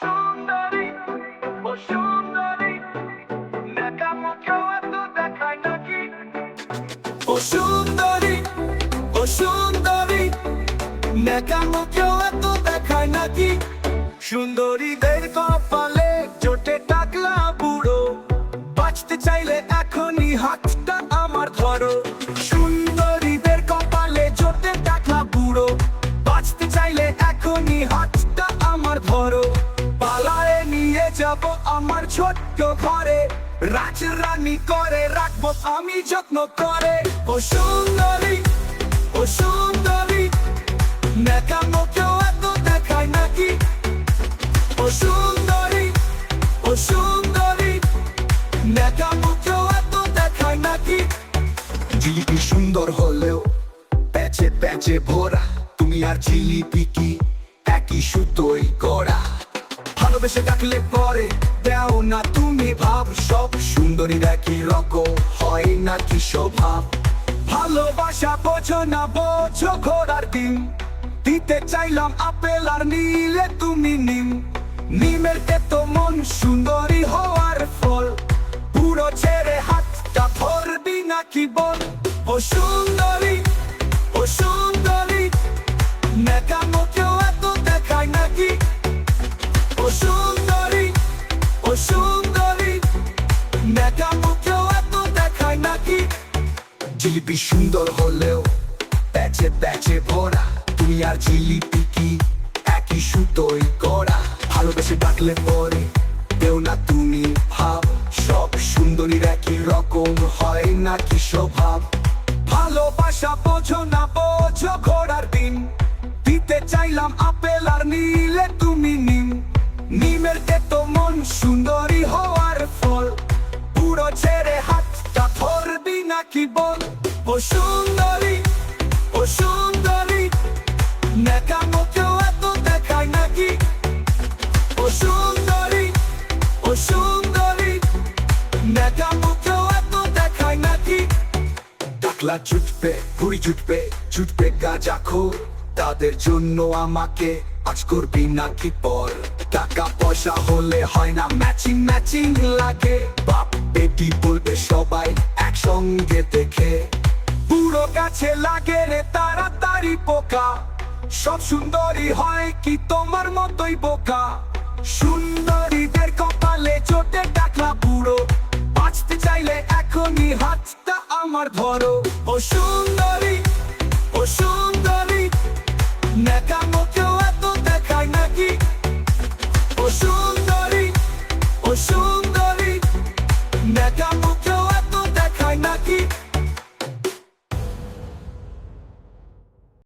সুন্দরী ও সুন্দরী সুন্দরীদের কপালে জোটে যাব আমার ছোট্ট ঘরে। রাজ রানী করে রাখব আমি যত্ন করে। ও সুন্দরী ও সুন্দরী, ন্যাকামো কেউ এত দেখায় নাকি? ও সুন্দরী ও সুন্দরী এত দেখায় নাকি? জিলিপি সুন্দর হলেও প্যাচে প্যাচে ভরা। তুমি আর জিলিপি কি? একই সুতোই করা ভালোবেসে ডাকলে পরে। দেও না তুমি ভাব, সব সুন্দরী রকম হয় নাকি স্বভাব? ভালোবাসা বোঝো না, বোঝো ঘোড়ার ডিম। দিতে চাইলাম আপেল আর নিলে তুমি নিম। নিমের তো মন সুন্দরী হওয়ার ফল। পুরো ছেড়ে হাতটা ধরবি নাকি বল? ও সুন্দরী জিলিপি সুন্দর হলেও প্যাচে প্যাচে ভরা। তুমি আর জিলিপি কি? একই সুতোই করা ভালোবেসে ডাকলে পরে কেউ না তুমি ভাব। সব সুন্দরীর একই রকম হয় নাকি স্বভাব? ভালোবাসা বোঝো না নাকি বল? ও সুন্দরী ও সুন্দরী। ন্যাকামো কেউ এত দেখায় নাকি? ও সুন্দরী ও সুন্দরী। ন্যাকামো কেউ এত দেখায় নাকি? টাকলা জুটবে ঘুড়ি জুটবে জুটবে গাঁজা খোর। তাদের জন্য আমাকে আজ করবি নাকি পর টাকা পয়সা হলে হয় না ম্যাচিং ম্যাচিং লাগে। বাপ, বেটি বলবে সবাই একসঙ্গে দেখে। পুরো গাছে লাগে রে, তাড়াতাড়ি পোকা। সব সুন্দরী হয় কি তোমার মতোই বোকা। সুন্দরীদের কপালে চোটে ডাকলা পুরো বাঁচতে চাইলে এখনই হাতটা আমার ধরো। ও সুন্দরী ও সুন্দরী।